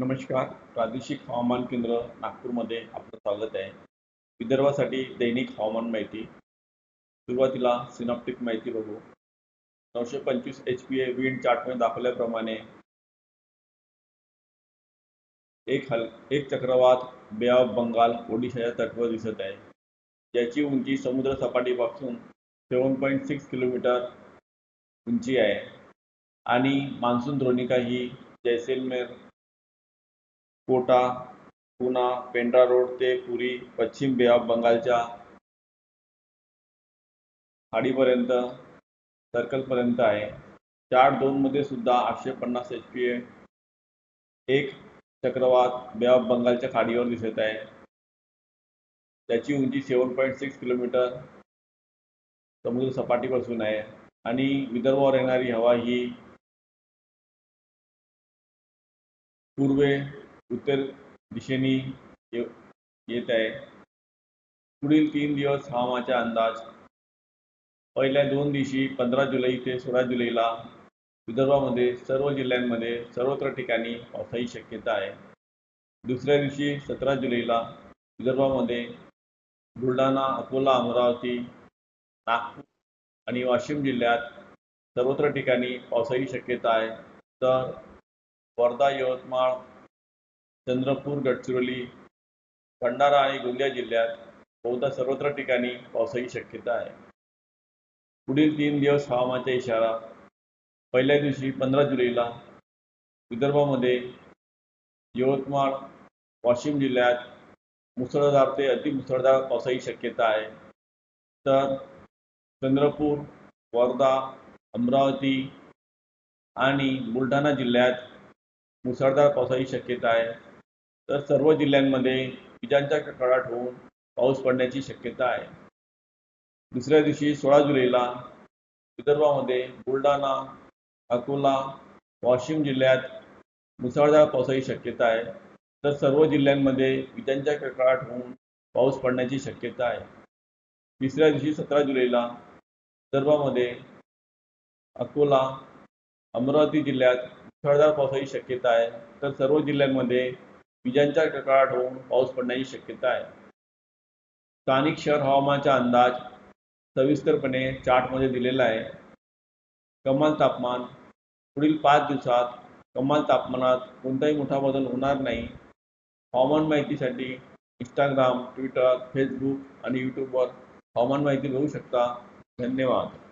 नमस्कार. प्रादेशिक हवामान केंद्र नागपूरमध्ये आपलं स्वागत आहे. विदर्भासाठी दैनिक हवामान माहिती. सुरुवातीला सिनॉप्टिक माहिती बघू. नऊशे पंचवीस एच पी ए विंड चार्टमध्ये दाखवल्याप्रमाणे एक हल एक चक्रवात बे ऑफ बंगाल ओडिशाच्या तटवर दिसत आहे. ज्याची उंची समुद्र सपाटीपासून सेवन पॉईंट सिक्स किलोमीटर उंची आहे. आणि मान्सून द्रोणिका ही जैसलमेर कोटा पुना पेंड्रा रोड ते पुरी पश्चिम बे ऑफ बंगालच्या खाडीपर्यंत सर्कलपर्यंत आहे. चार्ट दोनमध्ये सुद्धा आठशे पन्नास एच पी ए एक चक्रवात बे ऑफ बंगालच्या खाडीवर दिसत आहे. त्याची उंची सेवन पॉईंट सिक्स किलोमीटर समुद्र सपाटीपासून आहे. आणि विदर्भावर येणारी हवा ही पूर्वे उत्तर दिशेने ये येत आहे. पुढील तीन दिवस हवामानाचा अंदाज. पहिल्या दोन दिवशी पंधरा जुलै ते सोळा जुलैला विदर्भामध्ये सर्व जिल्ह्यांमध्ये सर्वत्र ठिकाणी पावसाची शक्यता आहे. दुसऱ्या दिवशी सतरा जुलैला विदर्भामध्ये बुलढाणा अकोला अमरावती नागपूर आणि वाशिम जिल्ह्यात सर्वत्र ठिकाणी पावसाची शक्यता आहे. तर वर्धा यवतमाळ चंद्रपूर गडचिरोली भंडारा आणि गोंदिया जिल्ह्यात बहुधा सर्वत्र ठिकाणी पावसाची शक्यता आहे. पुढील तीन दिवस हवामानाचा इशारा पहिल्या दिवशी पंधरा जुलैला विदर्भामध्ये यवतमाळ वाशिम जिल्ह्यात मुसळधार ते अतिमुसळधार पावसाची शक्यता आहे. तर चंद्रपूर वर्धा अमरावती आणि बुलढाणा जिल्ह्यात मुसळधार पावसाची शक्यता आहे. तर सर्व जिल्ह्यांमध्ये विजांच्या कडकडाट होऊन पाऊस पडण्याची शक्यता आहे. दुसऱ्या दिवशी सोळा जुलैला विदर्भामध्ये बुलढाणा अकोला वाशिम जिल्ह्यात मुसळधार पावसाची शक्यता आहे. तर सर्व जिल्ह्यांमध्ये विजांच्या कडकडाट होऊन पाऊस पडण्याची शक्यता आहे. तिसऱ्या दिवशी सतरा जुलैला विदर्भामध्ये अकोला अमरावती जिल्ह्यात मुसळधार पावसाची शक्यता आहे. तर सर्व जिल्ह्यांमध्ये विजांच्या कडकडाट होऊन पाऊस पडण्याची शक्यता आहे. स्थानिक शहर हवामानाचा अंदाज सविस्तरपणे चार्टमध्ये दिलेला आहे. कमाल तापमान पुढील पाच दिवसात कमाल तापमानात कोणताही मोठा बदल होणार नाही. हवामान माहितीसाठी इंस्टाग्राम ट्विटर फेसबुक आणि यूट्यूबवर हवामान माहिती बघू शकता. धन्यवाद.